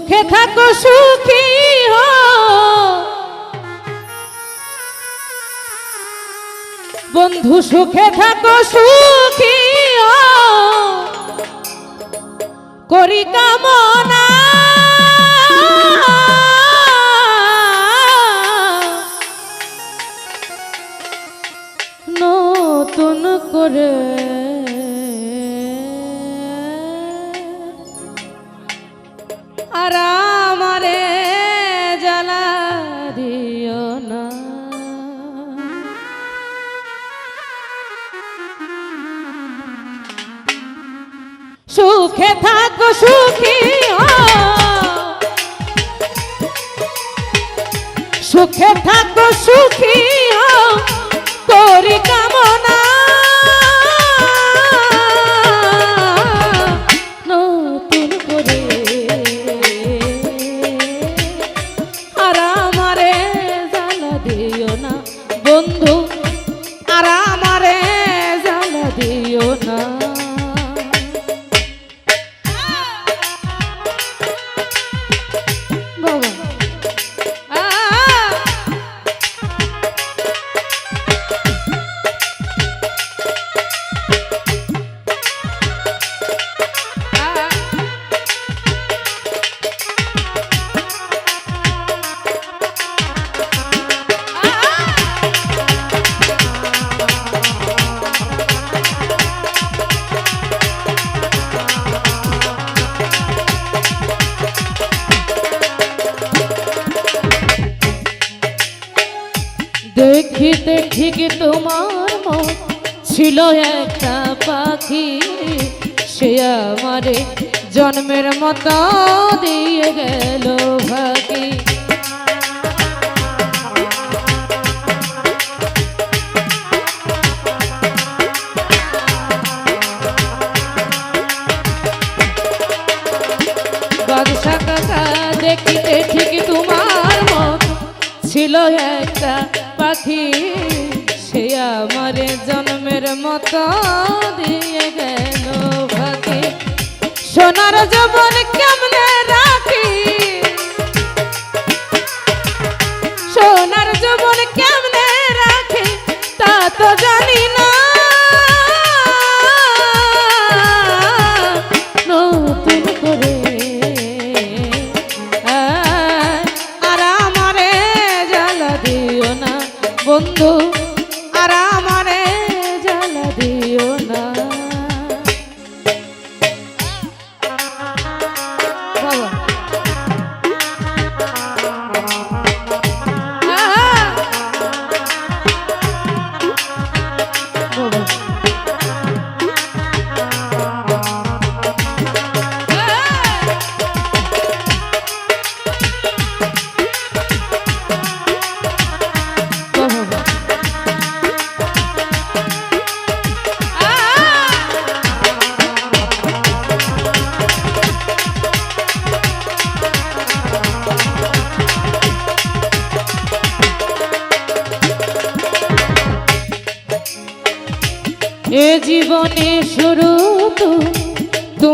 সুখে থাকো সুখী হো বন্ধু সুখে থাকো সুখী হো করি কামনা। নতুন করে সুখে থাকো সুখী। সুখে থাকো সুখী করি কামনা ঠিক তোমার মন ছিল একটা পাখি? সে আমারে জন্মের মতো দিয়ে গেল। আমারে জন্মের মতো দিয়ে গেল ভাতি। সোনার জবন কেমনে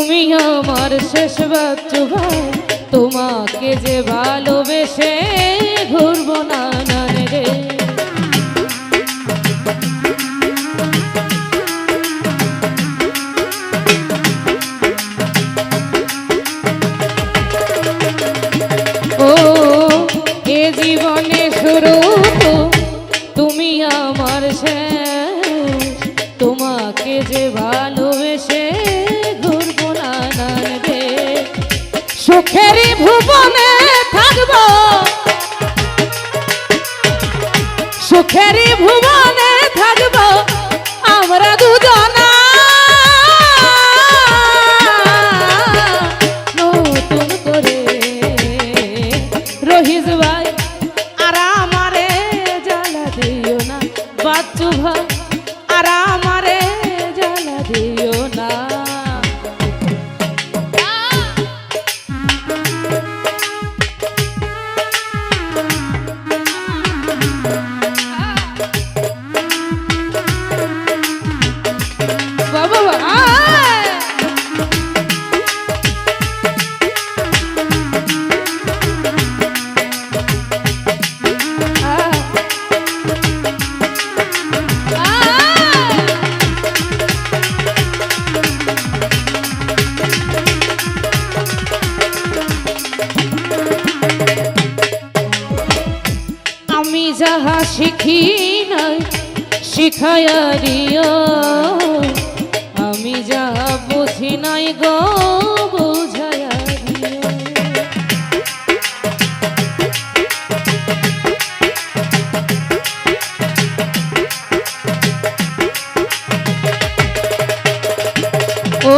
তুমি আমার শেষ বাচ্চু ভাই তোমাকে যে ভালোবেসে ঘুরবো না রে। দিও আমি যা বুঝি নাই গো, বুঝাইয়া ও,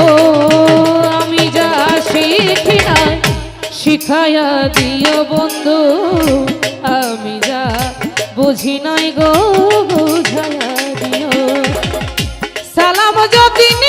আমি যা শিখি নাই, শিখাইয়া দিও বন্ধু। আমি যা বুঝি নাই গো, বুঝাইয়া দিও সালাম যদি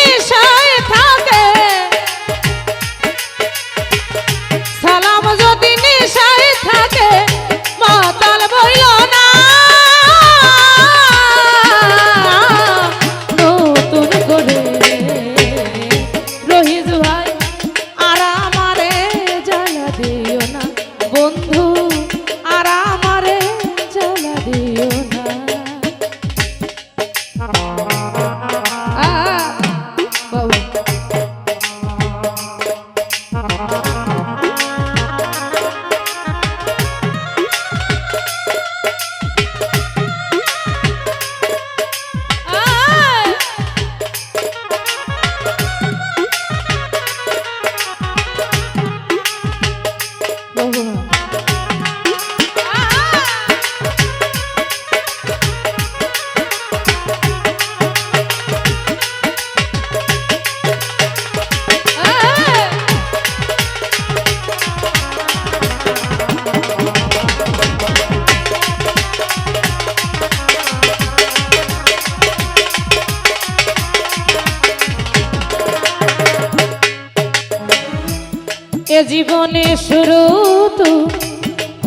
শুরু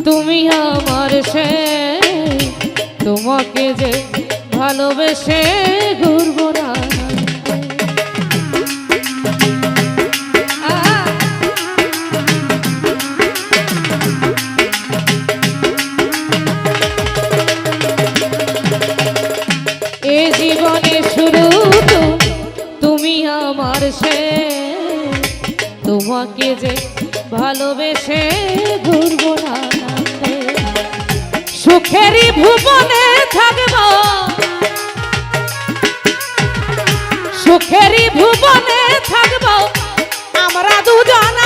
তুমি আমার সে তোমাকে যে ভালোবেসে ঘুরবো না। ভালোবেসে ঘুরবো না সুখেরই ভুবনে থাকব। সুখেরই ভুবনে থাকব। আমরা দুজনা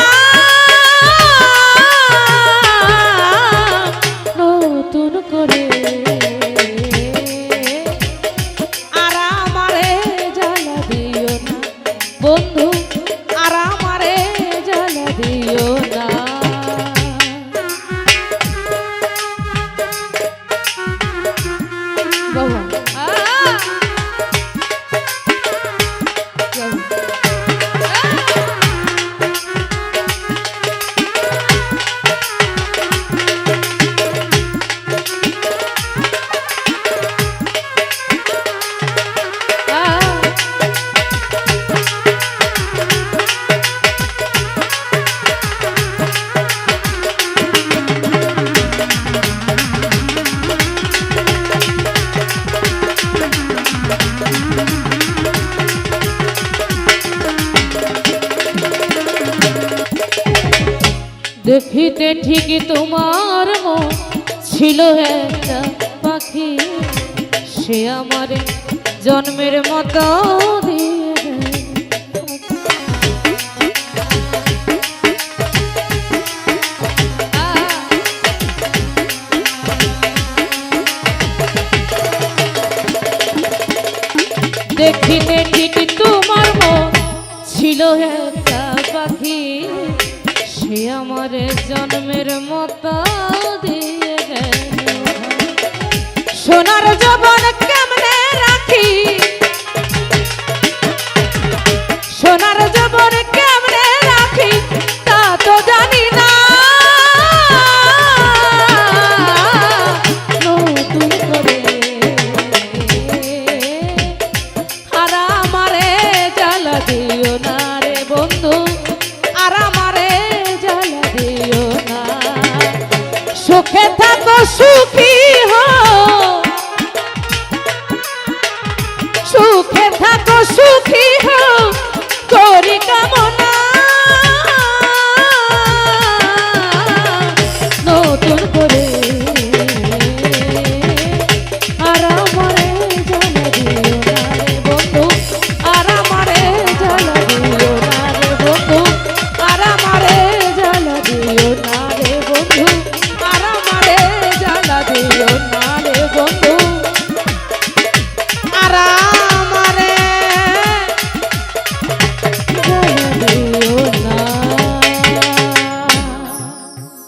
দেখিতে ঠিকই তোমার মন ছিল একটা পাখি। সে আমার জন্মের মতো দেখিতে ঠিকই তোমার মন ছিল একটা পাখি। সে আমার জন্মের মতো দিয়ে। সোনার জবন